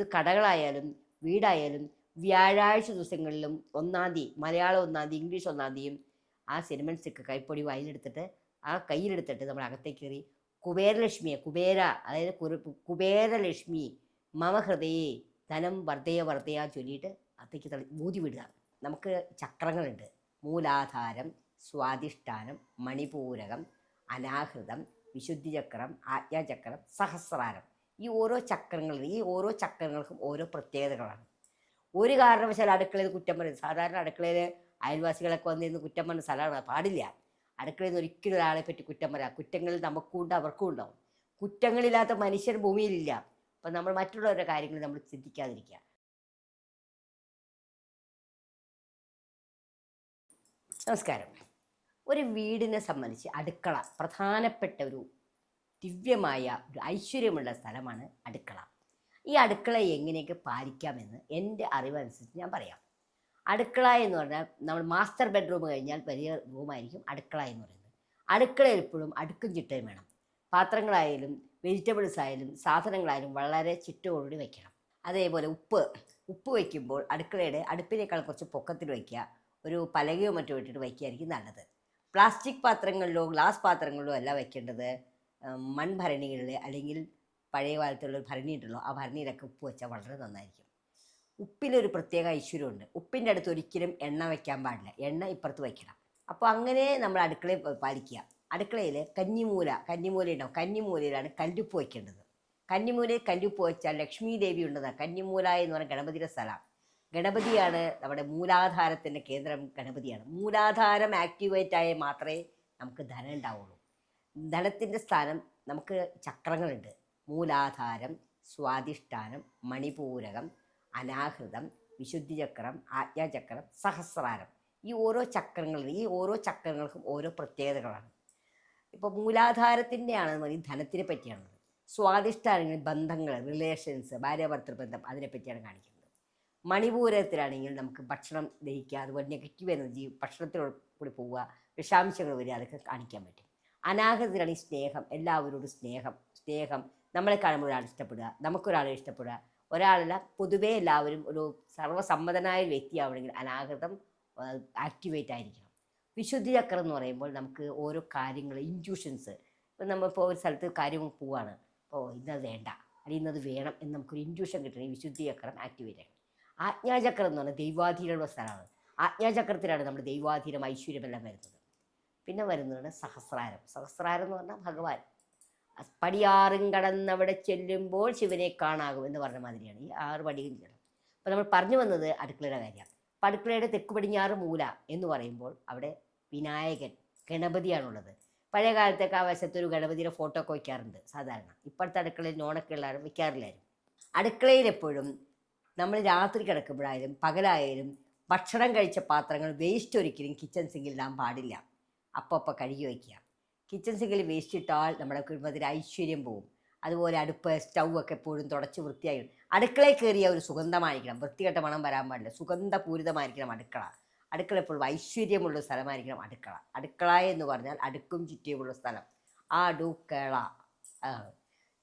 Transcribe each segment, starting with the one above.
ഏത് കടകളായാലും വീടായാലും വ്യാഴാഴ്ച ദിവസങ്ങളിലും ഒന്നാം തീയതി മലയാളം ഒന്നാം തീയതി ഇംഗ്ലീഷ് ഒന്നാം തീയതിയും ആ സിനിമൻ സ്റ്റിക്ക് കൈപ്പൊടി വായിലെടുത്തിട്ട് ആ കയ്യിലെടുത്തിട്ട് നമ്മൾ അകത്തേ കയറി കുബേരലക്ഷ്മിയെ കുബേര അതായത് കുബേരലക്ഷ്മി മമ ഹൃദയേ ധനം വർദ്ധയ വർദ്ധയ ചൊല്ലിയിട്ട് അകത്തേക്ക് തള്ളി ഊതി വിടുക. നമുക്ക് ചക്രങ്ങളുണ്ട്. മൂലാധാരം സ്വാധിഷ്ഠാനം മണിപൂരകം അനാഹൃതം വിശുദ്ധി ചക്രം ആജ്ഞാചക്രം സഹസ്രാരം. ഈ ഓരോ ചക്രങ്ങളും ഈ ഓരോ ചക്രങ്ങൾക്കും ഓരോ പ്രത്യേകതകളാണ്. ഒരു കാരണവശാൽ അടുക്കളയിൽ കുറ്റം പറയും സാധാരണ അടുക്കളയിൽ അയൽവാസികളൊക്കെ വന്നിരുന്ന് കുറ്റം പറഞ്ഞ സ്ഥലമാണ് പാടില്ല. അടുക്കളയിൽ നിന്ന് ഒരിക്കലും ഒരാളെ പറ്റി കുറ്റം പറയാം. കുറ്റങ്ങൾ നമുക്കും ഉണ്ട് അവർക്കും ഉണ്ടാവും. കുറ്റങ്ങളില്ലാത്ത മനുഷ്യർ ഭൂമിയിലില്ല. അപ്പം നമ്മൾ മറ്റുള്ളവരുടെ കാര്യങ്ങൾ നമ്മൾ ചിന്തിക്കാതിരിക്കുക. നമസ്കാരം. ഒരു വീടിനെ സംബന്ധിച്ച് അടുക്കള പ്രധാനപ്പെട്ട ഒരു ദിവ്യമായ ഒരു ഐശ്വര്യമുള്ള സ്ഥലമാണ് അടുക്കള. ഈ അടുക്കള എങ്ങനെയൊക്കെ പാലിക്കാമെന്ന് എന്റെ അറിവനുസരിച്ച് ഞാൻ പറയാം. അടുക്കള എന്ന് പറഞ്ഞാൽ നമ്മൾ മാസ്റ്റർ ബെഡ്റൂം കഴിഞ്ഞാൽ വലിയ റൂമായിരിക്കും അടുക്കള എന്ന് പറയുന്നത്. അടുക്കളയിൽ എപ്പോഴും അടുക്കും ചിട്ടയും വേണം. പാത്രങ്ങളായാലും വെജിറ്റബിൾസ് ആയാലും സാധനങ്ങളായാലും വളരെ ചിട്ടയോടുകൂടി വയ്ക്കണം അതേപോലെ ഉപ്പ്. ഉപ്പ് വയ്ക്കുമ്പോൾ അടുക്കളയുടെ അടുപ്പിനേക്കാൾ കുറച്ച് പൊക്കത്തിൽ വയ്ക്കുക. ഒരു പലകയോ മറ്റോ ഇട്ടിട്ട് വയ്ക്കുകയായിരിക്കും നല്ലത്. പ്ലാസ്റ്റിക് പാത്രങ്ങളിലോ ഗ്ലാസ് പാത്രങ്ങളിലോ അല്ല വയ്ക്കേണ്ടത്. മൺഭരണികളിൽ അല്ലെങ്കിൽ പഴയ കാലത്തുള്ള ഒരു ഭരണി ഉണ്ടല്ലോ ആ ഭരണിയിലൊക്കെ ഉപ്പ് വെച്ചാൽ വളരെ നന്നായിരിക്കും. ഉപ്പിലൊരു പ്രത്യേക ഐശ്വര്യമുണ്ട്. ഉപ്പിന്റെ അടുത്ത് ഒരിക്കലും എണ്ണ വയ്ക്കാൻ പാടില്ല. എണ്ണ ഇപ്പുറത്ത് വയ്ക്കണം അപ്പോൾ അങ്ങനെ നമ്മൾ അടുക്കളയിൽ പാലിക്കുക. അടുക്കളയിൽ കന്നിമൂല കന്നിമൂല ഉണ്ടാവും. കന്നിമൂലയിലാണ് കല്ലുപ്പ് വയ്ക്കേണ്ടത് കന്നിമൂലയിൽ കല്ലുപ്പ് വെച്ചാൽ ലക്ഷ്മി ദേവി ഉണ്ടെന്നാണ് കന്നിമൂല എന്ന് പറഞ്ഞ ഗണപതിയുടെ സ്ഥലം. ഗണപതിയാണ് നമ്മുടെ മൂലാധാരത്തിന്റെ കേന്ദ്രം ഗണപതിയാണ്. മൂലാധാരം ആക്ടിവേറ്റ് ആയാൽ മാത്രമേ നമുക്ക് ധനം ഉണ്ടാവുള്ളൂ. ധനത്തിന്റെ സ്ഥാനം നമുക്ക് ചക്രങ്ങളുണ്ട്. മൂലാധാരം സ്വാധിഷ്ഠാനം മണിപൂരകം അനാഹൃതം വിശുദ്ധിചക്രം ആജ്ഞാചക്രം സഹസ്രാരം. ഈ ഓരോ ചക്രങ്ങളും ഈ ഓരോ ചക്രങ്ങൾക്കും ഓരോ പ്രത്യേകതകളാണ്. ഇപ്പോൾ മൂലാധാരത്തിന്റെ പറയും ധനത്തിനെ പറ്റിയാണത് സ്വാധിഷ്ഠാനങ്ങൾ ബന്ധങ്ങൾ റിലേഷൻസ് ഭാര്യാഭർത്തൃ ബന്ധം അതിനെപ്പറ്റിയാണ് കാണിക്കുന്നത്. മണിപൂരത്തിലാണെങ്കിൽ നമുക്ക് ഭക്ഷണം ദഹിക്കുക അതുപോലെ നെഗറ്റീവ് എനർജി ഭക്ഷണത്തിലൂടെ കൂടി പോവുക വിഷാംശങ്ങൾ വരിക അതൊക്കെ കാണിക്കാൻ പറ്റും. ഈ സ്നേഹം എല്ലാവരോടും സ്നേഹം സ്നേഹം. നമ്മളെ കാണുമ്പോൾ ഒരാൾ ഇഷ്ടപ്പെടുക നമുക്കൊരാളെ ഇഷ്ടപ്പെടുക. ഒരാളല്ല പൊതുവേ എല്ലാവരും ഒരു സർവസമ്മതനായ ഒരു വ്യക്തിയാവണമെങ്കിൽ അനാഹൃതം ആക്ടിവേറ്റ് ആയിരിക്കണം. വിശുദ്ധി ചക്രം എന്ന് പറയുമ്പോൾ നമുക്ക് ഓരോ കാര്യങ്ങൾ ഇന്റ്യൂഷൻസ് ഇപ്പം നമ്മളിപ്പോൾ ഒരു സ്ഥലത്ത് കാര്യം പോവാണ്. അപ്പോൾ ഇന്നത് വേണ്ട അല്ലെങ്കിൽ ഇന്നത് വേണം എന്ന് നമുക്കൊരു ഇന്റ്യൂഷൻ കിട്ടണമെങ്കിൽ വിശുദ്ധി ചക്രം ആക്ടിവേറ്റ് ആക്കണം ആജ്ഞാചക്രം എന്ന് പറഞ്ഞാൽ ദൈവാധീനമുള്ള സ്ഥലമാണ്. ആജ്ഞാചക്രത്തിലാണ് നമ്മുടെ ദൈവാധീനം ഐശ്വര്യമെല്ലാം വരുന്നത്. പിന്നെ വരുന്നതാണ് സഹസ്രാരം. സഹസ്രാരം എന്ന് പറഞ്ഞാൽ ഭഗവാൻ. പടിയാറും കടന്നവിടെ ചെല്ലുമ്പോൾ ശിവനെ കാണാകും എന്ന് പറഞ്ഞ മാതിരിയാണ്. ഈ ആറ് പടിയും ചെയ്യണം. അപ്പോൾ നമ്മൾ പറഞ്ഞു വന്നത് അടുക്കളയുടെ കാര്യമാണ് അപ്പം അടുക്കളയുടെ തെക്ക് പടിഞ്ഞാറ് മൂല എന്ന് പറയുമ്പോൾ അവിടെ വിനായകൻ ഗണപതിയാണുള്ളത്. പഴയ കാലത്തൊക്കെ ആ വശത്ത് ഒരു ഗണപതിയുടെ ഫോട്ടോ ഒക്കെ വയ്ക്കാറുണ്ട് സാധാരണ. ഇപ്പോഴത്തെ അടുക്കളയിൽ നോണൊക്കെ ഉള്ളവരും വയ്ക്കാറില്ലായിരുന്നു അടുക്കളയിൽ എപ്പോഴും നമ്മൾ രാത്രി കിടക്കുമ്പോഴായാലും പകലായാലും ഭക്ഷണം കഴിച്ച പാത്രങ്ങൾ വേസ്റ്റ് ഒരിക്കലും കിച്ചൺ സിങ്കിൽ ഇടാൻ പാടില്ല. അപ്പം അപ്പം കഴുകി വയ്ക്കുക. കിച്ചൺ സിങ്കിൽ വേസ്റ്റ് ഇട്ടാൽ നമ്മുടെ കുടുംബത്തിൽ ഐശ്വര്യം പോവും. അതുപോലെ അടുപ്പ് സ്റ്റൗ ഒക്കെ എപ്പോഴും തുടച്ച് വൃത്തിയായി. അടുക്കളയിൽ കയറിയ ഒരു സുഗന്ധമായിരിക്കണം. വൃത്തികെട്ട മണം വരാൻ പാടില്ല. സുഗന്ധപൂരിതമായിരിക്കണം അടുക്കള. അടുക്കള എപ്പോഴും ഐശ്വര്യമുള്ള സ്ഥലമായിരിക്കണം അടുക്കള. അടുക്കള എന്ന് പറഞ്ഞാൽ അടുക്കും ചുറ്റിയുമുള്ള സ്ഥലം. അടുക്കള.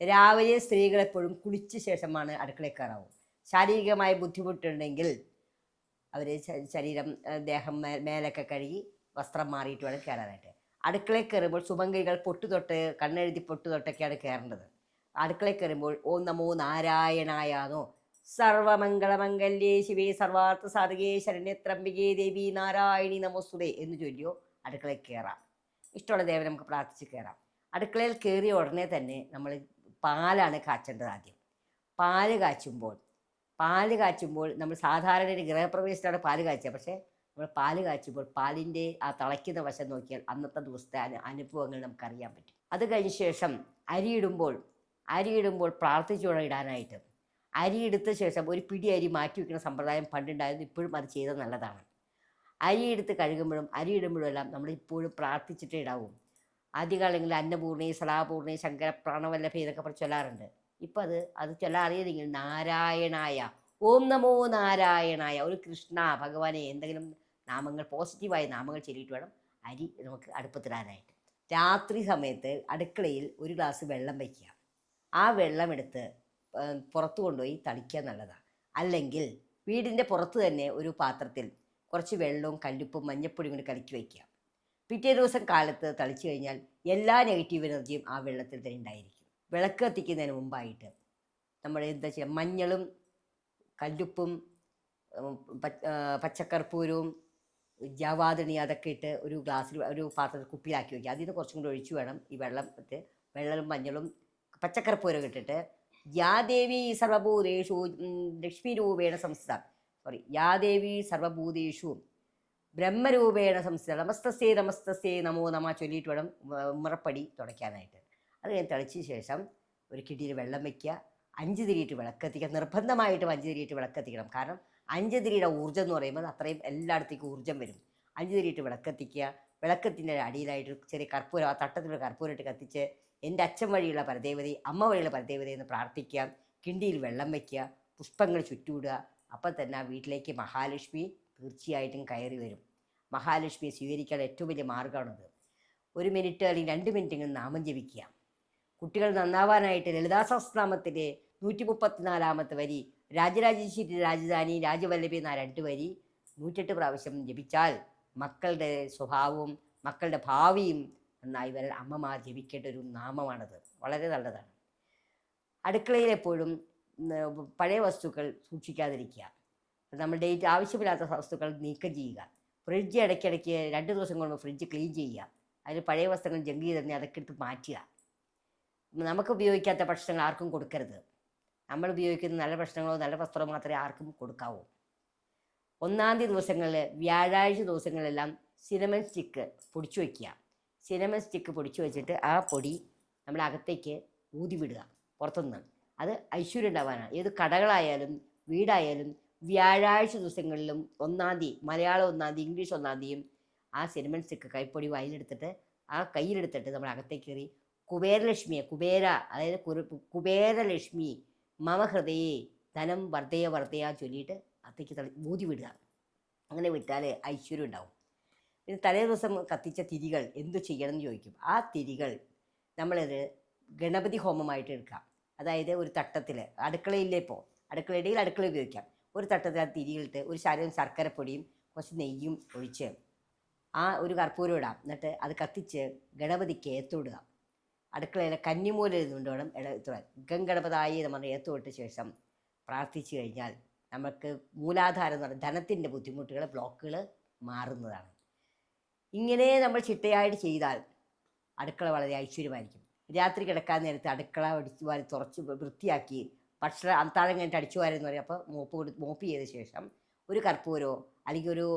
രാവിലെ സ്ത്രീകൾ എപ്പോഴും കുളിച്ച ശേഷമാണ് അടുക്കളയിൽ കയറാവും. ശാരീരികമായ ബുദ്ധിമുട്ടുണ്ടെങ്കിൽ അവർ ശരീരം ദേഹം മേലൊക്കെ കഴുകി വസ്ത്രം മാറിയിട്ട് വേണം കയറാനായിട്ട്. അടുക്കളയിൽ കയറുമ്പോൾ സുമംഗികൾ പൊട്ടു തൊട്ട് കണ്ണെഴുതി പൊട്ടു തൊട്ടൊക്കെയാണ് കയറേണ്ടത്. അടുക്കളയിൽ കയറുമ്പോൾ ഓം നമോ നാരായണായാണോ സർവമംഗളമംഗല്യേ ശിവേ സർവാർത്ഥ സാധകേ ശരണ്യത്രംബികേ ദേവി നാരായണി നമോസ്തുതേ എന്ന് ചൊല്ലിയോ അടുക്കളയിൽ കയറാം. ഇഷ്ടമുള്ള ദേവൻ നമുക്ക് പ്രാർത്ഥിച്ച് കയറാം. അടുക്കളയിൽ കയറിയ ഉടനെ തന്നെ നമ്മൾ പാലാണ് കാച്ചേണ്ടത് ആദ്യം. പാൽ കാച്ചുമ്പോൾ പാൽ കാച്ചുമ്പോൾ നമ്മൾ സാധാരണ ഒരു ഗൃഹപ്രവേശത്തിലാണ് പാൽ കാച്ചുക. പക്ഷേ നമ്മൾ പാൽ കാച്ചുമ്പോൾ പാലിന്റെ ആ തിളയ്ക്കുന്ന വശം നോക്കിയാൽ അന്നത്തെ ദിവസത്തെ അനു അനുഭവങ്ങൾ നമുക്കറിയാൻ പറ്റും. അത് കഴിഞ്ഞ ശേഷം അരിയിടുമ്പോൾ അരിയിടുമ്പോൾ പ്രാർത്ഥിച്ചുകൊണ്ട് ഇടാനായിട്ട് അരി എടുത്ത ശേഷം ഒരു പിടി അരി മാറ്റി വെക്കുന്ന സമ്പ്രദായം പണ്ടുണ്ടായിരുന്നു ഇപ്പോഴും അത് ചെയ്തത് നല്ലതാണ്. അരി എടുത്ത് കഴുകുമ്പോഴും അരി ഇടുമ്പോഴും എല്ലാം നമ്മൾ ഇപ്പോഴും പ്രാർത്ഥിച്ചിട്ടേ ഇടാവും. ആദ്യകാലങ്ങളിൽ അന്നപൂർണി സലാപൂർണി ശങ്കര പ്രാണവല്ലഭ ഇതൊക്കെ പറഞ്ഞ് ചൊല്ലാറുണ്ട്. ഇപ്പം അത് അത് ചൊല്ലാറിയതെങ്കിൽ നാരായണായ ഓം നമോ നാരായണായ ഒരു കൃഷ്ണ ഭഗവാനെ എന്തെങ്കിലും നാമങ്ങൾ പോസിറ്റീവായ നാമങ്ങൾ ചൊല്ലിയിട്ട് വേണം അരി നമുക്ക് അടുപ്പത്തിടാനായിട്ട്. രാത്രി സമയത്ത് അടുക്കളയിൽ ഒരു ഗ്ലാസ് വെള്ളം വയ്ക്കുക ആ വെള്ളം എടുത്ത് പുറത്ത് കൊണ്ടുപോയി തളിക്കുക നല്ലതാണ് അല്ലെങ്കിൽ വീടിന്റെ പുറത്ത് തന്നെ ഒരു പാത്രത്തിൽ കുറച്ച് വെള്ളവും കല്ലുപ്പും മഞ്ഞപ്പൊടിയും കൂടി കലക്കി വയ്ക്കുക പിറ്റേ ദിവസം കാലത്ത് തളിച്ചു കഴിഞ്ഞാൽ എല്ലാ നെഗറ്റീവ് എനർജിയും ആ വെള്ളത്തിൽ തന്നെ ഉണ്ടായിരിക്കും. വിളക്ക് കത്തിക്കുന്നതിന് മുമ്പായിട്ട് നമ്മൾ എന്താ ചെയ്യുക? മഞ്ഞളും കല്ലുപ്പും പച്ചക്കർപ്പൂരവും ജാവാതിണി അതൊക്കെ ഇട്ട് ഒരു ഗ്ലാസ്സിൽ ഒരു പാത്രത്തിൽ കുപ്പിയിലാക്കി വയ്ക്കുക അതിൽ നിന്ന് കുറച്ചും കൂടി ഒഴിച്ചു വേണം ഈ വെള്ളം ഇട്ട്. വെള്ളവും മഞ്ഞളും പച്ചക്കർപ്പൂരം ഇട്ടിട്ട് യാദേവി സർവഭൂതേഷു ലക്ഷ്മി രൂപേണ സംസ്ഥ. സോറി യാദേവി സർവഭൂതേഷു ബ്രഹ്മരൂപേണ സംസ്ഥ. നമസ്തസ്യേ നമസ്തസ്യേ നമോ നമ ചൊല്ലിയിട്ട് വേണം മുറപ്പടി തുടയ്ക്കാനായിട്ട്. അത് കഴിഞ്ഞ് തെളിച്ച ശേഷം ഒരു കിടിയിൽ വെള്ളം വയ്ക്കുക അഞ്ച് തിരിയിട്ട് വിളക്കത്തിക്കുക. നിർബന്ധമായിട്ടും അഞ്ച് തിരിയിട്ട് വിളക്കത്തിക്കണം. കാരണം അഞ്ച് തിരിയുടെ ഊർജം എന്ന് പറയുമ്പോൾ അത്രയും എല്ലായിടത്തേക്കും ഊർജം വരും. അഞ്ച് തിരിയിട്ട് വിളക്കത്തിക്കുക വിളക്കത്തിന്റെ അടിയിലായിട്ട് ചെറിയ കർപ്പൂരം ആ തട്ടത്തിലൊരു കർപ്പൂരം ഇട്ട് കത്തിച്ച് എന്റെ അച്ഛൻ വഴിയുള്ള പരദേവതി അമ്മ വഴിയുള്ള പരദേവതി എന്ന് പ്രാർത്ഥിക്കുക കിണ്ടിയിൽ വെള്ളം വയ്ക്കുക പുഷ്പങ്ങൾ ചുറ്റുവിടുക അപ്പം തന്നെ വീട്ടിലേക്ക് മഹാലക്ഷ്മി തീർച്ചയായിട്ടും കയറി വരും. മഹാലക്ഷ്മിയെ സ്വീകരിക്കാൻ ഏറ്റവും വലിയ മാർഗമാണത് ഒരു മിനിറ്റ് അല്ലെങ്കിൽ രണ്ട് മിനിറ്റെങ്കിലും നാമം ജപിക്കുക. കുട്ടികൾ നന്നാവാനായിട്ട് ലളിതാ സഹസ്രനാമത്തിലെ നൂറ്റി മുപ്പത്തിനാലാമത്തെ വരി രാജരാജേശ്വരി രാജധാനി രാജവല്ലഭി എന്ന രണ്ട് വരി നൂറ്റെട്ട് പ്രാവശ്യം ജപിച്ചാൽ മക്കളുടെ സ്വഭാവവും മക്കളുടെ ഭാവിയും നന്നായി വരാൻ അമ്മമാർ ജപിക്കേണ്ട ഒരു നാമമാണത്. വളരെ നല്ലതാണ്. അടുക്കളയിൽ എപ്പോഴും പഴയ വസ്തുക്കൾ സൂക്ഷിക്കാതിരിക്കുക. ഡേറ്റ് ആവശ്യമില്ലാത്ത വസ്തുക്കൾ നീക്കം ചെയ്യുക. ഫ്രിഡ്ജ് ഇടയ്ക്കിടയ്ക്ക് രണ്ട് ദിവസം കൊണ്ട് ഫ്രിഡ്ജ് ക്ലീൻ ചെയ്യുക. അതിൽ പഴയ വസ്ത്രങ്ങൾ ജങ്ക് ചെയ്ത് അതൊക്കെ എടുത്ത് മാറ്റുക. നമുക്ക് ഉപയോഗിക്കാത്ത ഭക്ഷണങ്ങൾ ആർക്കും കൊടുക്കരുത്. നമ്മൾ ഉപയോഗിക്കുന്ന നല്ല ഭക്ഷണങ്ങളോ നല്ല വസ്ത്രമോ മാത്രമേ ആർക്കും കൊടുക്കാവൂ. ഒന്നാം തീയതി ദിവസങ്ങളിൽ വ്യാഴാഴ്ച ദിവസങ്ങളിലെല്ലാം സിനമൻ സ്റ്റിക്ക് പൊടിച്ചു വയ്ക്കുക സിനമൻ സ്റ്റിക്ക് പൊടിച്ചു വെച്ചിട്ട് ആ പൊടി നമ്മൾ അകത്തേക്ക് ഊതി വിടുക പുറത്തുനിന്ന്. അത് ഐശ്വര്യം ഉണ്ടാവാനാണ്. ഏത് കടകളായാലും വീടായാലും വ്യാഴാഴ്ച ദിവസങ്ങളിലും ഒന്നാം തീയതി മലയാളം ഒന്നാം തീയതി ഇംഗ്ലീഷ് ഒന്നാം തീയതിയും ആ സിനമൻ സ്റ്റിക്ക് കൈപ്പൊടി വായിലെടുത്തിട്ട് ആ കയ്യിലെടുത്തിട്ട് നമ്മൾ അകത്തേക്ക് കയറി കുബേരലക്ഷ്മിയെ കുബേര അതായത് കുബേരലക്ഷ്മി മമ ധനം വർദ്ധയ വർദ്ധയ ചൊല്ലിയിട്ട് അത്തേക്ക് തളി ബോധി വിടുക. അങ്ങനെ വിട്ടാൽ ഐശ്വര്യം ഉണ്ടാവും. പിന്നെ തലേ ദിവസം കത്തിച്ച തിരികൾ എന്തു ചെയ്യണമെന്ന് ചോദിക്കും. ആ തിരികൾ നമ്മളത് ഗണപതി ഹോമമായിട്ട് എടുക്കാം. അതായത് ഒരു തട്ടത്തിൽ അടുക്കളയില്ലേ ഇപ്പോൾ അടുക്കളയുടെ അടുക്കള ഉപയോഗിക്കാം. ഒരു തട്ടത്തിൽ ആ തിരികളിട്ട് ഒരു ശകലം ശർക്കരപ്പൊടിയും കുറച്ച് നെയ്യും ഒഴിച്ച് ആ ഒരു കർപ്പൂരം ഇടാം. എന്നിട്ട് അത് കത്തിച്ച് ഗണപതിക്ക് ഏത്തുവിടുക അടുക്കളയിലെ കന്നിമൂല ഇരുന്നുകൊണ്ട് വേണം ഇടത്തുവാൻ ഗംഗണപതായി എന്ന് പറഞ്ഞ് ഏത്തുവിട്ട ശേഷം പ്രാർത്ഥിച്ചു കഴിഞ്ഞാൽ നമുക്ക് മൂലാധാരം എന്ന് പറഞ്ഞാൽ ധനത്തിന്റെ ബുദ്ധിമുട്ടുകൾ ബ്ലോക്കുകൾ മാറുന്നതാണ്. ഇങ്ങനെ നമ്മൾ ചിട്ടയായിട്ട് ചെയ്താൽ അടുക്കള വളരെ ഐശ്വര്യമായിരിക്കും. രാത്രി കിടക്കാൻ നേരത്ത് അടുക്കള അടിച്ചു വാരി തുറച്ച് വൃത്തിയാക്കി ഭക്ഷണം അന്താഴം കഴിഞ്ഞിട്ട് അടിച്ചു വാരെന്ന് പറയും അപ്പോൾ മോപ്പ് കൊടു മോപ്പ് ചെയ്ത ശേഷം ഒരു കർപ്പൂരോ അല്ലെങ്കിൽ ഒരു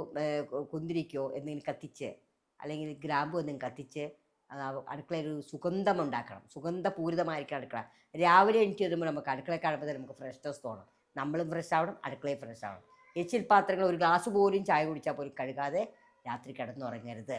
കുന്തിരിക്കോ എന്തെങ്കിലും കത്തിച്ച് അല്ലെങ്കിൽ ഗ്രാമ്പു എന്തെങ്കിലും കത്തിച്ച് അടുക്കളയിൽ ഒരു സുഗന്ധം ഉണ്ടാക്കണം സുഗന്ധപൂരിതമായിരിക്കണം അടുക്കള. രാവിലെ എണീറ്റ് വരുമ്പോൾ നമുക്ക് അടുക്കള കാണുമ്പോൾ നമുക്ക് ഫ്രഷ്നെസ് തോന്നും നമ്മളും ഫ്രഷ് ആവണം അടുക്കളയും ഫ്രഷ് ആവണം. എച്ചിൽ പാത്രങ്ങൾ ഒരു ഗ്ലാസ് പോലും ചായ കുടിച്ചാൽ പോലും കഴുകാതെ രാത്രി കിടന്നുറങ്ങരുത്.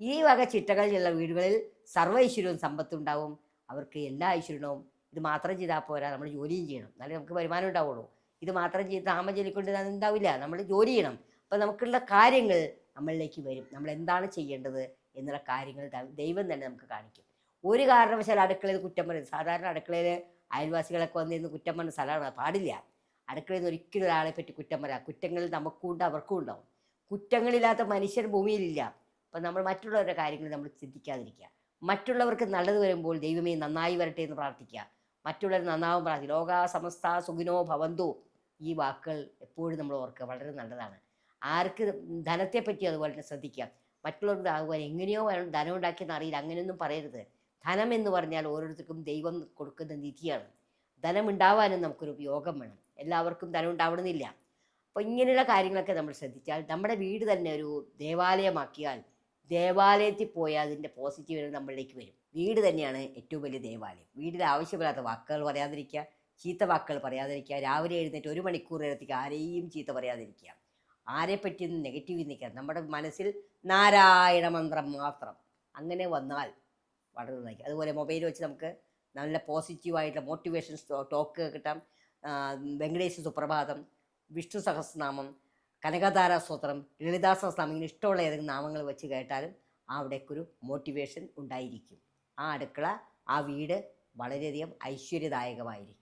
ഈ വക ചിട്ടകളിലുള്ള വീടുകളിൽ സർവ ഐശ്വര്യവും സമ്പത്തുണ്ടാവും അവർക്ക് എല്ലാ ഐശ്വര്യവും ഇത് മാത്രം ചെയ്താൽ പോരാ നമ്മൾ ജോലിയും ചെയ്യണം. എന്നാലേ നമുക്ക് വരുമാനം ഉണ്ടാവുള്ളൂ. ഇത് മാത്രം ചെയ്ത് ചൊല്ലിക്കൊണ്ട് അത് ഉണ്ടാവില്ല നമ്മൾ ജോലി ചെയ്യണം. അപ്പോൾ നമുക്കുള്ള കാര്യങ്ങൾ നമ്മളിലേക്ക് വരും. നമ്മൾ എന്താണ് ചെയ്യേണ്ടത്? എന്നുള്ള കാര്യങ്ങൾ ദൈവം തന്നെ നമുക്ക് കാണിക്കും. ഒരു കാരണവശാൽ അടുക്കളയിൽ കുറ്റം പറയും സാധാരണ അടുക്കളയിൽ അയൽവാസികളൊക്കെ വന്നിരുന്ന് കുറ്റം പറഞ്ഞ സ്ഥലമാണ് പാടില്ല. അടുക്കളയിൽ നിന്ന് ഒരിക്കലും ഒരാളെ പറ്റി കുറ്റം പറയാം. കുറ്റങ്ങൾ നമുക്കും ഉണ്ട് അവർക്കും ഉണ്ടാവും. കുറ്റങ്ങളില്ലാത്ത മനുഷ്യർ ഭൂമിയിലില്ല അപ്പം നമ്മൾ മറ്റുള്ളവരുടെ കാര്യങ്ങൾ നമ്മൾ ചിന്തിക്കാതിരിക്കുക. മറ്റുള്ളവർക്ക് നല്ലത് വരുമ്പോൾ ദൈവമേ നന്നായി വരട്ടെ എന്ന് പ്രാർത്ഥിക്കുക. മറ്റുള്ളവർ നന്നാവും പ്രാർത്ഥിക്കുക. ലോക സമസ്ത സുഖിനോ ഭവന്തു. ഈ വാക്കുകൾ എപ്പോഴും നമ്മൾ ഓർക്കുക. വളരെ നല്ലതാണ്. ആർക്ക് ധനത്തെ പറ്റി അതുപോലെ തന്നെ ശ്രദ്ധിക്കുക. മറ്റുള്ളവർക്ക് ആകുവാൻ എങ്ങനെയോ ധനം ഉണ്ടാക്കിയെന്ന് അറിയില്ല അങ്ങനെയൊന്നും പറയരുത്. ധനം എന്ന് പറഞ്ഞാൽ ഓരോരുത്തർക്കും ദൈവം കൊടുക്കുന്ന നിധിയാണ്. ധനം ഉണ്ടാവാനും നമുക്കൊരു യോഗം വേണം. എല്ലാവർക്കും ധനം ഉണ്ടാവണമെന്നില്ല. അപ്പോൾ ഇങ്ങനെയുള്ള കാര്യങ്ങളൊക്കെ നമ്മൾ ശ്രദ്ധിച്ചാൽ നമ്മുടെ വീട് തന്നെ ഒരു ദേവാലയമാക്കിയാൽ ദേവാലയത്തിൽ പോയാൽ അതിന്റെ പോസിറ്റീവ് നമ്മളിലേക്ക് വരും. വീട് തന്നെയാണ് ഏറ്റവും വലിയ ദേവാലയം. വീട്ടിൽ ആവശ്യമില്ലാത്ത വാക്കുകൾ പറയാതിരിക്കുക ചീത്ത വാക്കുകൾ പറയാതിരിക്കുക രാവിലെ എഴുന്നേറ്റ് ഒരു മണിക്കൂർ നേരത്തേക്ക് ആരെയും ചീത്ത പറയാതിരിക്കുക. ആരെ പറ്റിയൊന്നും നെഗറ്റീവ് നിൽക്കുക നമ്മുടെ മനസ്സിൽ നാരായണ മന്ത്രം മാത്രം. അങ്ങനെ വന്നാൽ വളരെ നന്നായിരിക്കും. അതുപോലെ മൊബൈൽ വെച്ച് നമുക്ക് നല്ല പോസിറ്റീവായിട്ടുള്ള മോട്ടിവേഷൻ ടോക്ക് കിട്ടാം. വെങ്കടേശ സുപ്രഭാതം വിഷ്ണു സഹസ്രനാമം കനകധാര സ്തോത്രം ലളിതാ സഹസ്രനാമം ഇങ്ങനെ ഇഷ്ടമുള്ള ഏതെങ്കിലും നാമങ്ങൾ വെച്ച് കേട്ടാലും അവിടേക്കൊരു മോട്ടിവേഷൻ ഉണ്ടായിരിക്കും. ആ അടുക്കള ആ വീട് വളരെയധികം ഐശ്വര്യദായകമായിരിക്കും.